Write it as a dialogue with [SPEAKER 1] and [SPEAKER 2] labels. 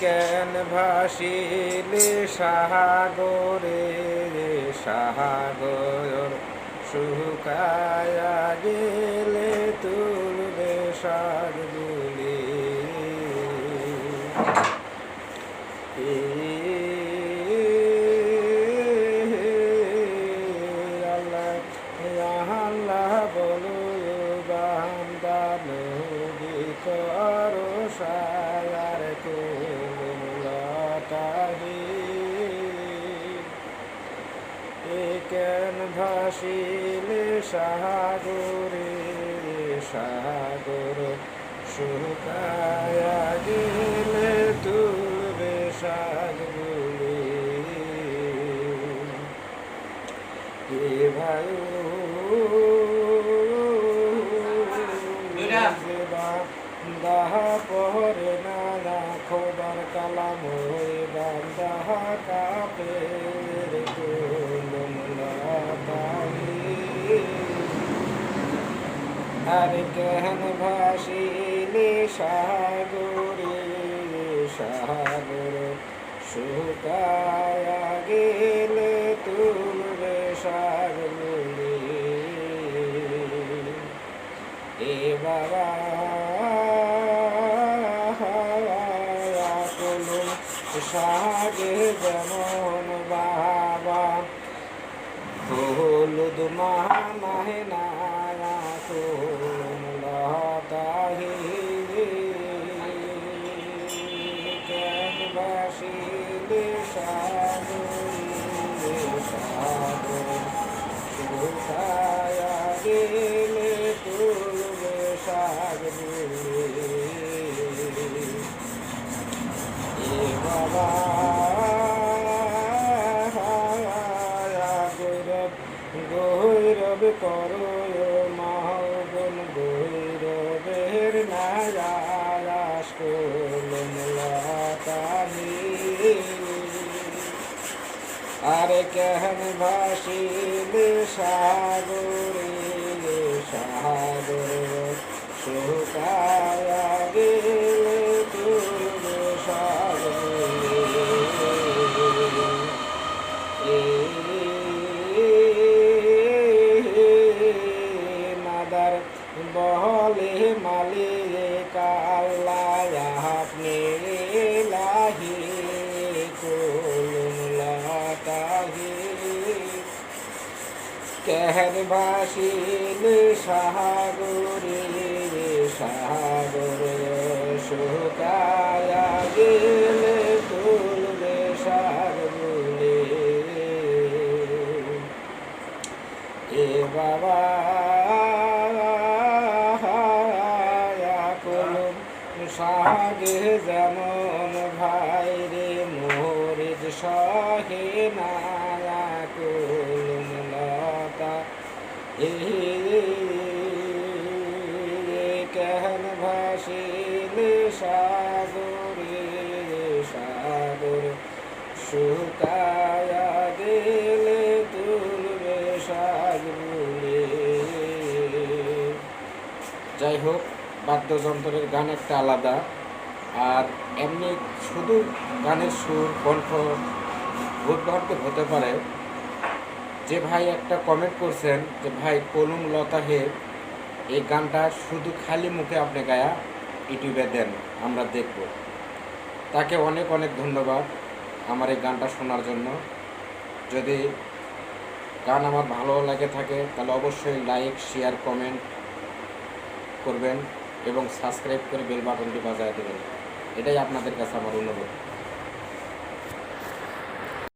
[SPEAKER 1] কেন ভাসিলে সাহাগরে সাহাগর শুকায়া গেলে তুলবে এ কেন ভাসিলে সাগরে সাগর শুকায়া গেলে তুলবে সাগরগুলি। এ ভায়ু দাহা পহরে নানা খোদার কালাম হয়ে বান্দাহা কাপের আর কেহন ভাসিলে সাগরে, সাগর শুকায়া গেলে তুলবে সাগরে। এ বাবা সাগে যেমন বাবা। হলুদ মা মাহে না গৈরব করো মাহবন গৈরবের নায়াস কলম আরে কেহন ভাসিলে সাগরে? কেহর ভাসিল সাগরে সাগর শুকায়া গেলে তুলবে সাগরে এ বাবা সাগে যেমন ভাই রে মোরিদ সহে নায়া তুলবে যাই হোক, বাদ্যযন্ত্রের গান একটা আলাদা, আর এমনি শুধু গানের সুর, কণ্ঠ ভুটভাট্য হতে পারে যে ভাই একটা কমেন্ট করছেন যে, ভাই কলুম লতা হে, এই গানটা শুধু খালি মুখে আপনি গায়া, ইউটিউবে দেন, আমরা দেখব। তাকে অনেক অনেক ধন্যবাদ আমার এই গানটা শোনার জন্য। যদি গান আমার ভালো লাগে থাকে, তাহলে অবশ্যই লাইক শেয়ার কমেন্ট করবেন এবং সাবস্ক্রাইব করে বেল বাটনটি বাজায় দেবেন। এটাই আপনাদের কাছে আমার অনুরোধ।